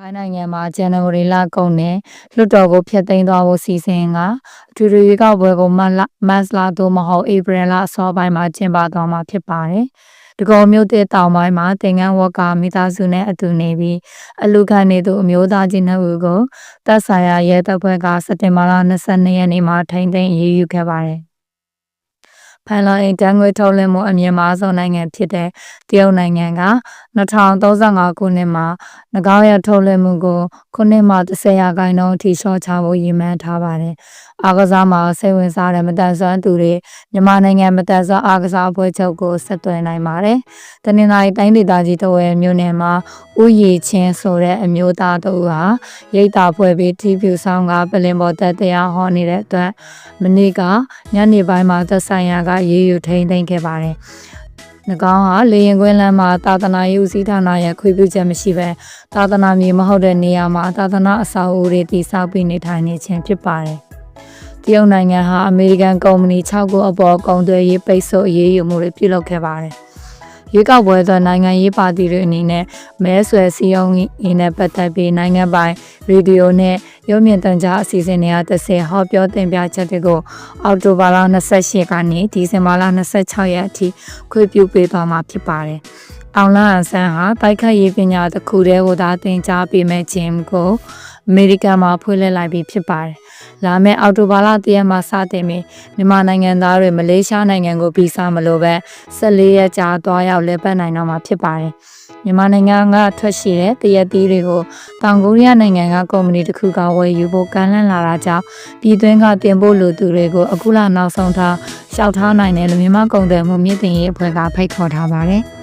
ထိုင်းနိုင်ငံမှာဇန်နဝါရီလကုန်နဲ့လွှတ်တော်ကိုဖျက်သိမ်းသွားဖို့စီစဉ်ကအထူးရွေးကောက်ပွဲကိုမတ်လမတ်လသို့မဟုတ်ဧပြီလအစောပိုင်းမှာကျင်းပသွားမှာဖြစ်ပါတယ်။တကောမျိုးတဲ့တောင်ပိုင်းမှာတင်ငန်းဝက်ကမိသားစုနဲ့အတူနေပြီးအလူခံနေသူအမျိုးသားချင်းနှစ်ဦးကိုတပ်ဆိုင်ရာရဲတပ်ဖွဲ့ကစက်တင်ဘာလ22ရက်နေ့မှာထိန်းသိမ်းအရေးယူခဲ့ပါတယ်။ ဖန်လော်အိမ်တန်းငွေထုတ်လွှင့်မှုအမြင့်မားဆုံးနိုင်ငံဖြစ်တဲ့တရုတ်နိုင်ငံက2035ခုနှစ်မှာ၎င်းရဲ့ထုတ်လွှင့်မှုကိုခုနှစ်မှ30ရာခိုင်နှုန်းအထိလျှော့ချဖို့ရည်မှန်းထားပါတယ်။အားကစားမှာစိတ်ဝင်စားတဲ့မတန်ဆွမ်းသူတွေမြန်မာနိုင်ငံမတန်ဆွမ်းအားကစားအဖွဲ့ချုပ်ကိုဆက်သွယ်နိုင်ပါတယ်။တနင်္လာရီတိုင်းဒေသကြီးတဝဲမြို့နယ်မှာ ဥယျာဉ်ချင်းဆိုတဲ့အမျိုးသားတို့ဟာရိတ်တာဖွဲ့ပြီးတီးဖြူဆောင်ကပလင်ပေါ်တက်တရားဟောနေတဲ့အတွက်မနေ့ကညနေပိုင်းမှာသက်ဆိုင်ရာကရေးယူထိန်းသိမ်းခဲ့ပါတယ်။၎င်းဟာလေရင်ကွင်းလမ်းမှာသာသနာရေးဦးစီးဌာနရဲ့ခွင့်ပြုချက်မရှိဘဲသာသနာမြေမဟုတ်တဲ့နေရာမှာသာသနာအဆောက်အဦတွေတည်ဆောက်ပြီးနေထိုင်နေခြင်းဖြစ်ပါတယ်။တရုတ်နိုင်ငံဟာအမေရိကန်ကုမ္ပဏီ6ခုအပေါ်ကုန်သွယ်ရေးပိတ်ဆို့အရေးယူမှုတွေပြုလုပ်ခဲ့ပါတယ်။ ရွေးကောက်ပွဲသွနိုင်ငံရေးပါတီတွေအနေနဲ့မဲဆွယ်စည်းရုံးရေးနဲ့ပတ်သက်ပြီးနိုင်ငံပိုင်ရေဒီယိုနဲ့ရုပ်မြင်သံကြားအစီအစဉ်တွေကတစ်ဆင့်ဟောပြောတင်ပြချက်တွေကိုအောက်တိုဘာလ28ကနေဒီဇင်ဘာလ26ရက်အထိခွင့်ပြုပေးသွားမှာဖြစ်ပါတယ်။အောင်လန်ဆန်းဟာတိုက်ခတ်ရေးပညာတစ်ခုတည်းကိုသာသင်ကြားပေးမဲ့ခြင်းကိုအမေရိကန်မှာဖွင့်လှစ်လိုက်ပြီးဖြစ်ပါတယ်။ လာမယ့်အောက်တိုဘာလတရက်မှာစတင်ပြီးမြန်မာနိုင်ငံသားတွေမလေးရှားနိုင်ငံကိုဗီဇမလိုပဲ14ရက်ကြာသွားရောက်လည်ပတ်နိုင်တော့မှာဖြစ်ပါတယ်။မြန်မာနိုင်ငံကထွက်ရှိတဲ့တရက်သီးတွေကိုတောင်ကိုရီးယားနိုင်ငံကကုမ္ပဏီတစ်ခုကဝယ်ယူဖို့ကမ်းလှမ်းလာတာကြောင့်ပြည်တွင်းကတင်ပို့လူသူတွေကိုအခုလနောက်ဆုံးထားရှောက်ထားနိုင်တယ်လို့မြန်မာကုန်သွယ်မှုမြင့်တင်ရေးအဖွဲ့ကဖိတ်ခေါ်ထားပါတယ်။